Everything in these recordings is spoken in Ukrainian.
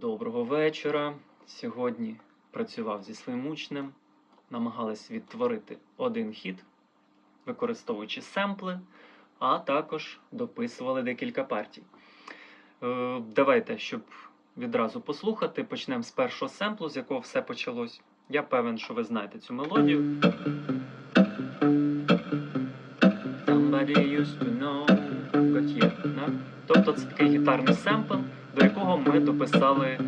Доброго вечора. Сьогодні працював зі своїм учнем, намагались відтворити один хіт, використовуючи семпли, а також дописували декілька партій. Е, давайте, щоб відразу послухати, почнемо з першого семплу, з якого все почалось. Я певен, що ви знаєте цю мелодію. Somebody used to know Gautier. Тобто це такий гітарний семпл, до якого ми дописали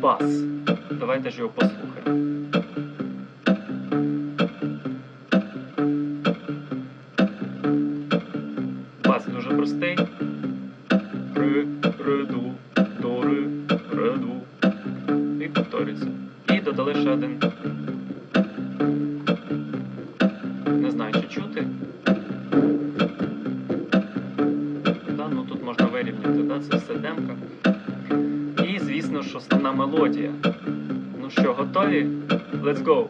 бас. Давайте ж його послухаємо. Бас дуже простий. Ри, ри, ду, до, ри, ре, ду. І повторюється. І додали ще один. Не знаю, чи чути. Можна да? це все демка. І, звісно ж, основна мелодія. Ну що, готові? Let's go!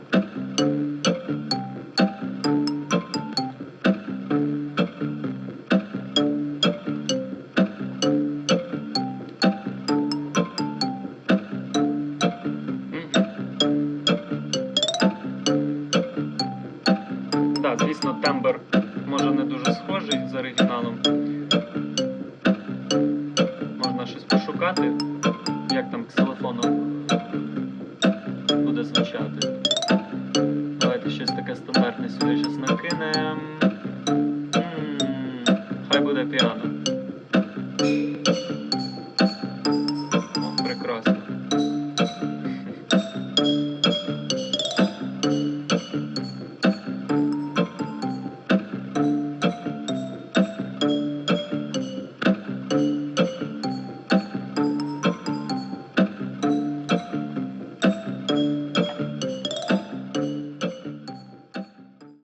Звісно, тембр може не дуже схожий з оригіналом. Можна щось пошукати, як там ксилофоном буде звучати. Давайте щось таке стандартне сюди щось накинемо. Хай буде піано.